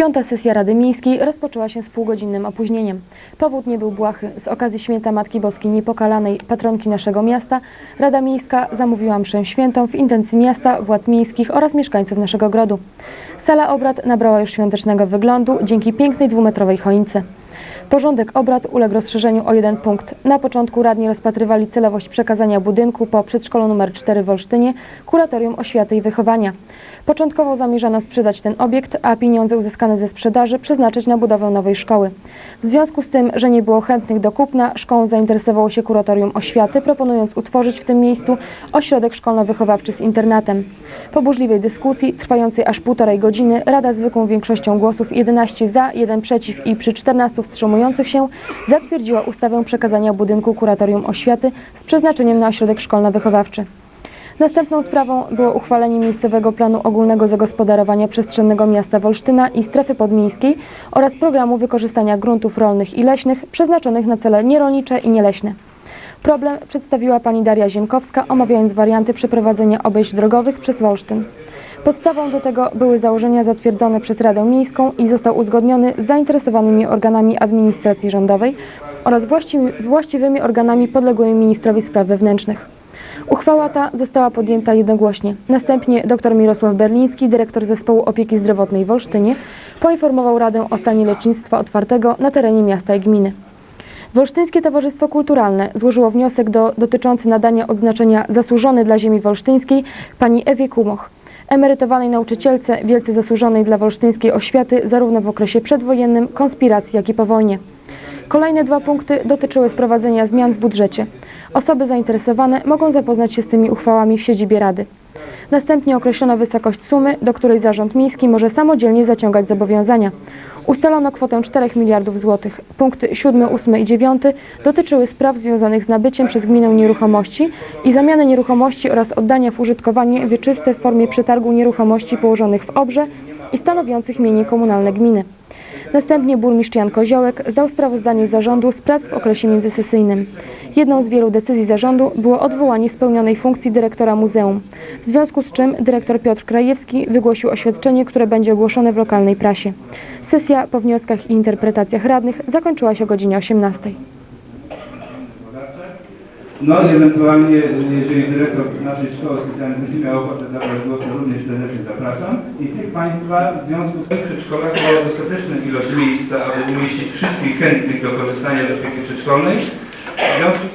Piąta sesja Rady Miejskiej rozpoczęła się z półgodzinnym opóźnieniem. Powód nie był błahy. Z okazji święta Matki Boskiej Niepokalanej, patronki naszego miasta, Rada Miejska zamówiła mszę świętą w intencji miasta, władz miejskich oraz mieszkańców naszego grodu. Sala obrad nabrała już świątecznego wyglądu dzięki pięknej dwumetrowej choince. Porządek obrad uległ rozszerzeniu o jeden punkt. Na początku radni rozpatrywali celowość przekazania budynku po przedszkolu nr 4 w Olsztynie Kuratorium Oświaty i Wychowania. Początkowo zamierzano sprzedać ten obiekt, a pieniądze uzyskane ze sprzedaży przeznaczyć na budowę nowej szkoły. W związku z tym, że nie było chętnych do kupna, szkołą zainteresowało się Kuratorium Oświaty, proponując utworzyć w tym miejscu ośrodek szkolno-wychowawczy z internatem. Po burzliwej dyskusji, trwającej aż półtorej godziny, Rada zwykłą większością głosów 11 za, 1 przeciw i przy 14 wstrzymujących się zatwierdziła ustawę przekazania budynku Kuratorium Oświaty z przeznaczeniem na ośrodek szkolno-wychowawczy. Następną sprawą było uchwalenie miejscowego planu ogólnego zagospodarowania przestrzennego miasta Wolsztyna i strefy podmiejskiej oraz programu wykorzystania gruntów rolnych i leśnych przeznaczonych na cele nierolnicze i nieleśne. Problem przedstawiła pani Daria Ziemkowska, omawiając warianty przeprowadzenia obejść drogowych przez Wolsztyn. Podstawą do tego były założenia zatwierdzone przez Radę Miejską i został uzgodniony z zainteresowanymi organami administracji rządowej oraz właściwymi, organami podległymi ministrowi spraw wewnętrznych. Uchwała ta została podjęta jednogłośnie. Następnie dr Mirosław Berliński, dyrektor Zespołu Opieki Zdrowotnej w Olsztynie, poinformował Radę o stanie lecznictwa otwartego na terenie miasta i gminy. Wolsztyńskie Towarzystwo Kulturalne złożyło wniosek do, dotyczący nadania odznaczenia zasłużony dla ziemi wolsztyńskiej pani Ewie Kumoch, emerytowanej nauczycielce wielce zasłużonej dla wolsztyńskiej oświaty zarówno w okresie przedwojennym, konspiracji, jak i po wojnie. Kolejne dwa punkty dotyczyły wprowadzenia zmian w budżecie. Osoby zainteresowane mogą zapoznać się z tymi uchwałami w siedzibie Rady. Następnie określono wysokość sumy, do której Zarząd Miejski może samodzielnie zaciągać zobowiązania. Ustalono kwotę 4 miliardów złotych. Punkty 7, 8 i 9 dotyczyły spraw związanych z nabyciem przez gminę nieruchomości i zamiany nieruchomości oraz oddania w użytkowanie wieczyste w formie przetargu nieruchomości położonych w obrze i stanowiących mienie komunalne gminy. Następnie burmistrz Jan Koziołek zdał sprawozdanie zarządu z prac w okresie międzysesyjnym. Jedną z wielu decyzji zarządu było odwołanie spełnionej funkcji dyrektora muzeum, w związku z czym dyrektor Piotr Krajewski wygłosił oświadczenie, które będzie ogłoszone w lokalnej prasie. Sesja po wnioskach i interpretacjach radnych zakończyła się o godzinie 18. No i ewentualnie, jeżeli dyrektor naszej szkoły specjalnej będzie miał ochotę zabrać głos, to również serdecznie zapraszam. I tych Państwa w związku z tym przedszkolach mają dostateczną ilość miejsca, aby umieścić wszystkich chętnych do korzystania z opieki przedszkolnej. W związku